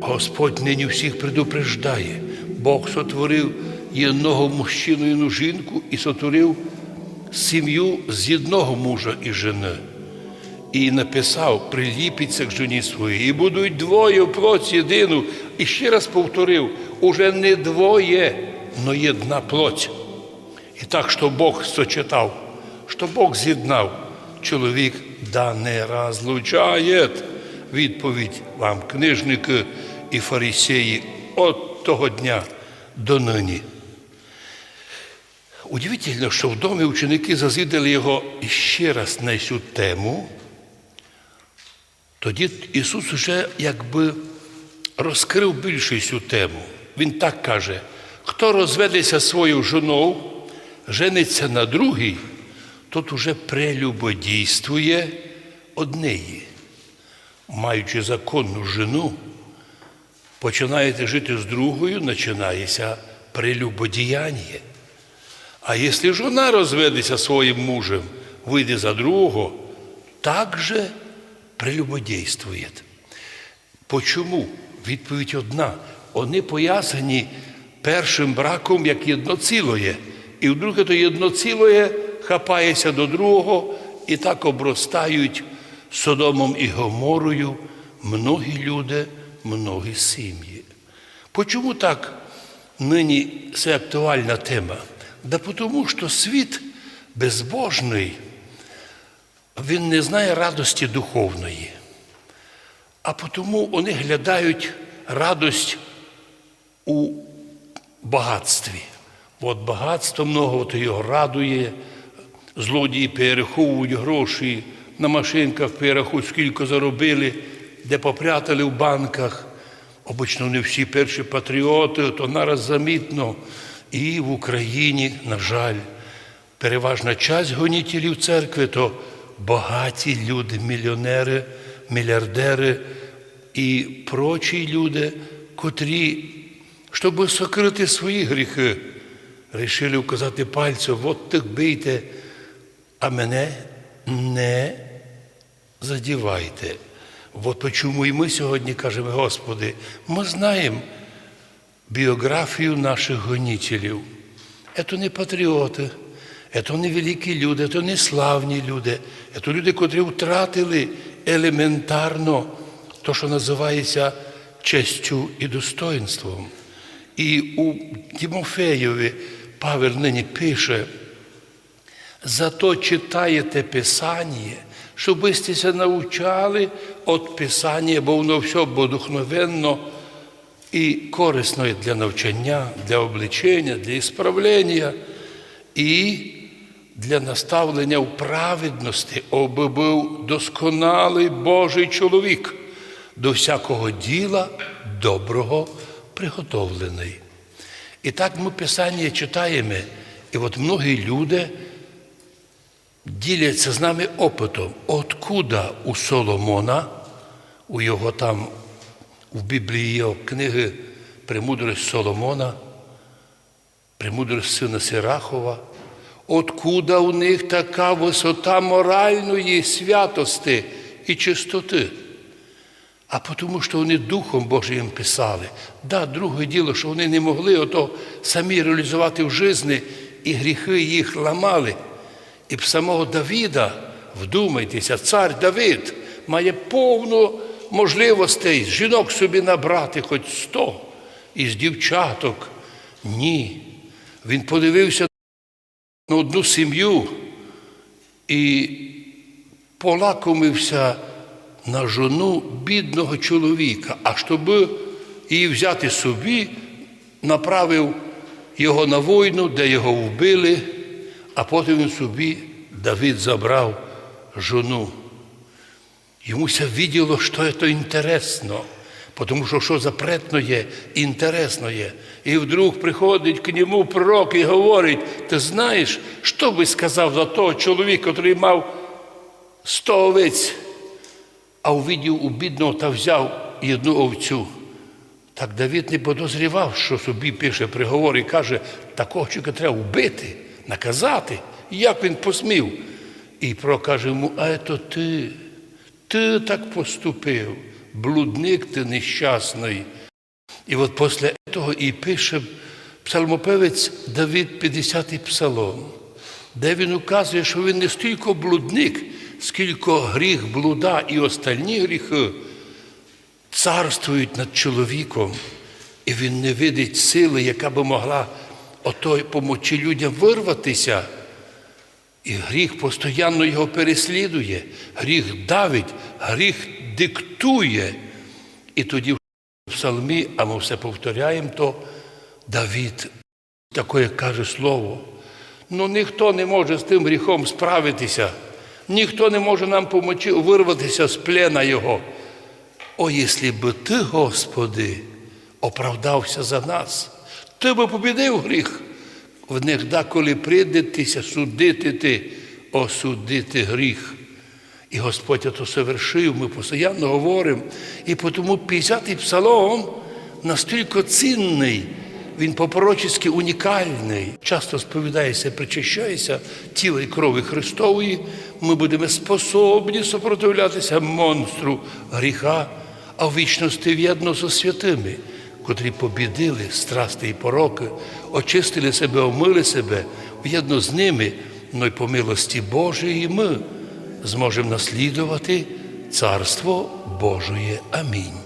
Господь нині всіх предупреждає. Бог сотворив і одного мужчину і жінку і сотворив сім'ю з одного мужа і жени. І написав, приліпіться к жені своїй, і будуть двоє плоть єдину. І ще раз повторив, уже не двоє, но єдна плоть. І так, що Бог сочетав, що Бог з'єднав, чоловік да не розлучає. Відповідь вам, книжники і фарисеї, от того дня до нині. Удивительно, що в домі ученики зазидали його ще раз на цю тему. Тоді Ісус уже якби розкрив більше цю тему. Він так каже: хто розведеться своєю жоною, жениться на другій, тот уже прелюбодійствує однеї. Маючи законну жену, починаєте жити з другою, починається прелюбодіяння. А якщо жона розведеться своїм мужем, вийде за другого, так же прелюбодействує. Почому? Відповідь одна. Вони пояснені першим браком як єдноцілоє. І вдруге то єдноцілоє хапається до другого і так обростають Содомом і Гоморою многі люди, многі сім'ї. Почому так нині це актуальна тема? Да тому, що світ безбожний, він не знає радості духовної. А тому вони глядають радость у багатстві. От багатство много, от його радує, злодії перераховують гроші, на машинках перерахують, скільки заробили, де попрятали в банках. Обично не всі перші патріоти, то нараз замітно. І в Україні, на жаль, переважна часть гонітелів церкви то багаті люди, мільйонери, мільярдери і прочі люди, котрі, щоб сокрити свої гріхи, рішили вказати пальцем, от так бийте, а мене не задівайте. От чому і ми сьогодні кажемо, Господи, ми знаємо біографію наших гонітелів. Це не патріоти, це не великі люди, це не славні люди, це люди, котрі втратили елементарно те, що називається честю і достоинством. І у Тимофеєві Павел нині пише, зато читаєте Писання, щоб ви стися навчали від Писання, бо воно все бодухновенно і корисно для навчання, для обличення, для ісправлення і для наставлення в праведності, аби був досконалий Божий чоловік, до всякого діла доброго приготовлений. І так ми Писання читаємо, і от многі люди діляться з нами опитом, откуда у Соломона, у його там в Біблії його книги Премудрість Соломона, Премудрість сина Сирахова, откуда у них така висота моральної святости і чистоти. А тому, що вони Духом Божим писали. Да, друге діло, що вони не могли ото самі реалізувати в житті, і гріхи їх ламали. І в самого Давіда, вдумайтеся, цар Давид має повну можливостей жінок собі набрати хоч сто із дівчаток. Ні. Він подивився на одну сім'ю і полакомився на жону бідного чоловіка, а щоб її взяти собі, направив його на війну, де його вбили, а потім собі Давид забрав жону. Йому ся виділо, що це інтересно, тому що що запретно є, інтересно є. І вдруг приходить к ньому пророк і говорить: ти знаєш, що би сказав за того чоловіка, який мав сто овець, а увидів у бідного та взяв одну овцю. Так Давид не подозрівав, що собі пише приговор і каже, такого чоловіка треба вбити, наказати. Як він посмів? І пророк каже йому, а це ти, ти так поступив. блудник ти нещасний. І от після того і пише псалмопевець Давид 50-й псалом, де він указує, що він не стільки блудник, скільки гріх блуда і остальні гріхи царствують над чоловіком, і він не видить сили, яка би могла отой помочі людям вирватися. І гріх постійно його переслідує, гріх давить, гріх диктує. І тоді в псалмі, а ми все повторяємо, то Давід таке каже слово. Ну ніхто не може з тим гріхом справитися, ніхто не може нам помочі вирватися з плена Його. О, якщо би ти, Господи, оправдався за нас, ти би побідив гріх. В них коли прийдетеся судити ти, осудити гріх. І Господь ото совершив, ми постійно говоримо. І тому 50-й псалом настільки цінний, він по-пророчески унікальний. Часто сповідається, причащається тіла і крові Христової, ми будемо способні супротивлятися монстру гріха, а в вічності в'єдно зі святими, котрі побідили страсти і пороки, очистили себе, омили себе, в'єдно з ними, ну й по милості Божої ми зможемо наслідувати Царство Божої. Амінь.